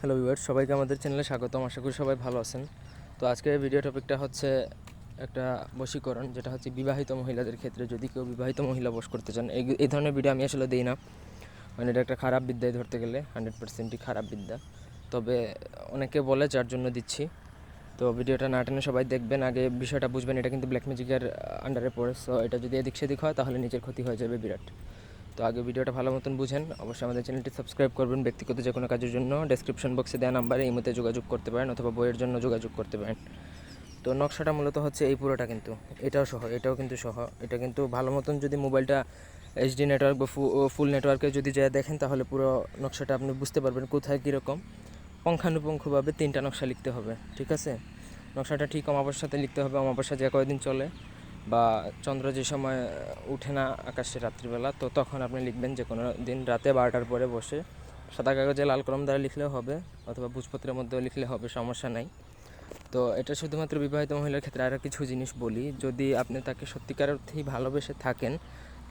Hello viewers সবাইকে আমাদের চ্যানেলে স্বাগতম। আশা করি সবাই ভালো আছেন। তো আজকের ভিডিও টপিকটা হচ্ছে একটা বশীকরণ, যেটা হচ্ছে বিবাহিত মহিলাদের ক্ষেত্রে যদি কেউ বিবাহিত মহিলা বশ করতে চান, এই এই ধরনের ভিডিও আমি আসলে দিই না। মানে এটা একটা খারাপ বিদ্যায় ধরতে গেলে হান্ড্রেড পার্সেন্টই খারাপ বিদ্যা। তবে অনেকে বলে যার জন্য দিচ্ছি। তো ভিডিওটা না টেনে সবাই দেখবেন। আগে বিষয়টা বুঝবেন, এটা কিন্তু ব্ল্যাক ম্যাজিকের আন্ডারে পড়ে। সো এটা যদি এদিক সেদিক হয়, তাহলে নিজের ক্ষতি হয়ে যাবে বিরাট। তো আগে ভিডিওটা ভালো মতন বুঝেন, অবশ্যই আমাদের চ্যানেলটি সাবস্ক্রাইব করবেন। ব্যক্তিগত যে কোনো কাজের জন্য ডেসক্রিপশন বক্সে দেওয়া নাম্বারে এই মধ্যে যোগাযোগ করতে পারেন অথবা বইয়ের জন্য যোগাযোগ করতে পারেন। তো নকশাটা মূলত হচ্ছে এই পুরোটা কিন্তু, এটাও সহ, এটাও কিন্তু সহ। এটা কিন্তু ভালো মতন যদি মোবাইলটা এইচডি নেটওয়ার্ক বা ফুল নেটওয়ার্কে যদি যা দেখেন, তাহলে পুরো নকশাটা আপনি বুঝতে পারবেন কোথায় কীরকম। পঙ্খানুপুঙ্খভাবে তিনটা নকশা লিখতে হবে, ঠিক আছে? নকশাটা ঠিক অমাবস্যাতে লিখতে হবে, অমাবস্যা যে কয়দিন চলে বা চন্দ্র যে সময় উঠে না আকাশে রাত্রিবেলা, তো তখন আপনি লিখবেন যে কোনো দিন রাতে বারোটার পরে বসে সাদা কাগজে লাল কলম দ্বারা লিখলেও হবে অথবা ভোজপত্রের মধ্যেও লিখলে হবে, সমস্যা নাই। তো এটা শুধুমাত্র বিবাহিত মহিলার ক্ষেত্রে আরও কিছু জিনিস বলি, যদি আপনি তাকে সত্যিকার অর্থেই ভালোবেসে থাকেন,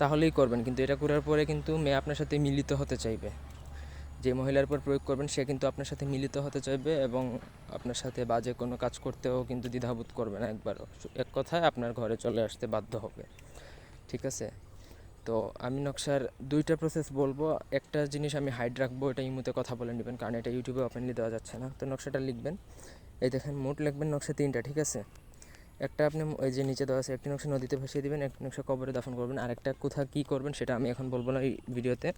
তাহলেই করবেন। কিন্তু এটা করার পরে কিন্তু মেয়ে আপনার সাথে মিলিত হতে চাইবে। যে মহিলার উপর প্রয়োগ করবেন, সে কিন্তু আপনার সাথে মিলিত হতে চাইবে এবং আপনার সাথে বাজে কোনো কাজ করতেও কিন্তু দ্বিধাবোধ করবে না একবারও। এক কথায় আপনার ঘরে চলে আসতে বাধ্য হবে। ঠিক আছে? তো আমি নকশার দুইটা প্রসেস বলব। একটা জিনিস আমি হাইড রাখব এটা ইমুতে কথা বলে নেবেন, কারণ এটা ইউটিউবে ওপেনলি দেওয়া যাচ্ছে না। তো নকশাটা লিখবেন। এই দেখেন, মোট লিখবেন নকশা তিনটা, ঠিক আছে? একটা আপনি ওই যে নিচে দেওয়া আছে, একটি নকশা নদীতে ভাসিয়ে দিবেন, একটি নকশা কবরে দাফন করবেন আর একটা কোথা কী করবেন, সেটা আমি এখন বলব না এই ভিডিওতে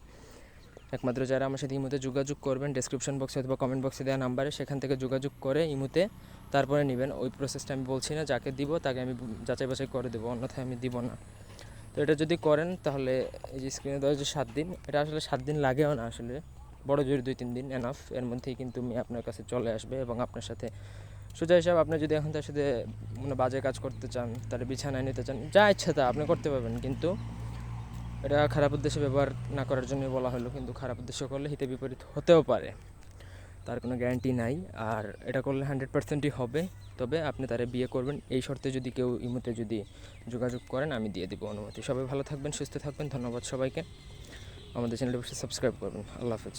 একমাত্র যারা আমার সাথে ইমুতে যোগাযোগ করবেন ডেসক্রিপশন বক্সে অথবা কমেন্ট বক্সে দেওয়া নাম্বারে, সেখান থেকে যোগাযোগ করে ইমুতে তারপরে নেবেন। ওই প্রসেসটা আমি বলছি না, যাকে দিব তাকে আমি যাচাই বাছাই করে দেবো, অন্যথায় আমি দিব না। তো এটা যদি করেন, তাহলে এই যে স্ক্রিনে দেওয়া যে সাত দিন, এটা আসলে সাত দিন লাগেও না আসলে। বড় জোর দুই, তিন দিন এনাফ এর মধ্যেই কিন্তু মেয়ে আপনার কাছে চলে আসবে এবং আপনার সাথে সোজা হিসাব, আপনি যদি এখন তার সাথে মানে বাজে কাজ করতে চান তাহলে বিছানায় নিতে চান, যা ইচ্ছা তা আপনি করতে পারবেন। কিন্তু এটা খারাপ উদ্দেশ্যে ব্যবহার না করার জন্য বলা হলো, কিন্তু খারাপ উদ্দেশ্য করলে হিতে বিপরীত হতেও পারে। তার কোনো গ্যারান্টি নাই, আর এটা করলে হান্ড্রেড পার্সেন্টই হবে। তবে আপনি তারে বিয়ে করবেন, এই শর্তে যদি কেউ ইমুতে যদি যোগাযোগ করেন, আমি দিয়ে দেবো অনুমতি। সবাই ভালো থাকবেন, সুস্থ থাকবেন, ধন্যবাদ সবাইকে। আমাদের চ্যানেলটি সাবস্ক্রাইব করবেন। আল্লাহ হাফেজ।